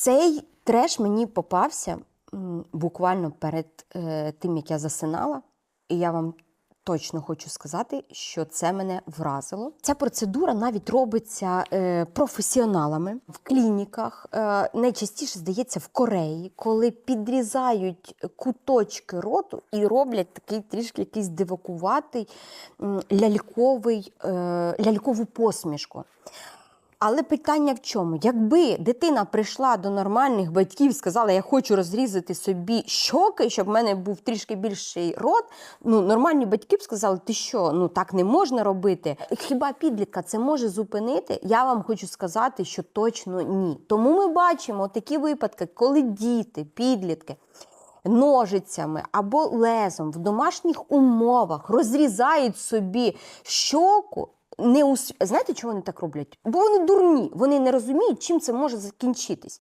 Цей треш мені попався буквально перед е, тим, як я засинала, і я вам точно хочу сказати, що це мене вразило. Ця процедура навіть робиться е, професіоналами в клініках. Е, найчастіше здається в Кореї, коли підрізають куточки роту і роблять такий трішки якийсь дивакуватий ляльковий, лялькову посмішку. Але питання в чому? Якби дитина прийшла до нормальних батьків, і сказала, я хочу розрізати собі щоки, щоб в мене був трішки більший рот. Ну, нормальні батьки б сказали, ти що, ну так не можна робити. Хіба підлітка це може зупинити? Я вам хочу сказати, що точно ні. Тому ми бачимо такі випадки, коли діти, підлітки. Ножицями або лезом в домашніх умовах розрізають собі щоку, не усв... Знаєте, чого вони так роблять? Бо вони дурні, вони не розуміють, чим це може закінчитись.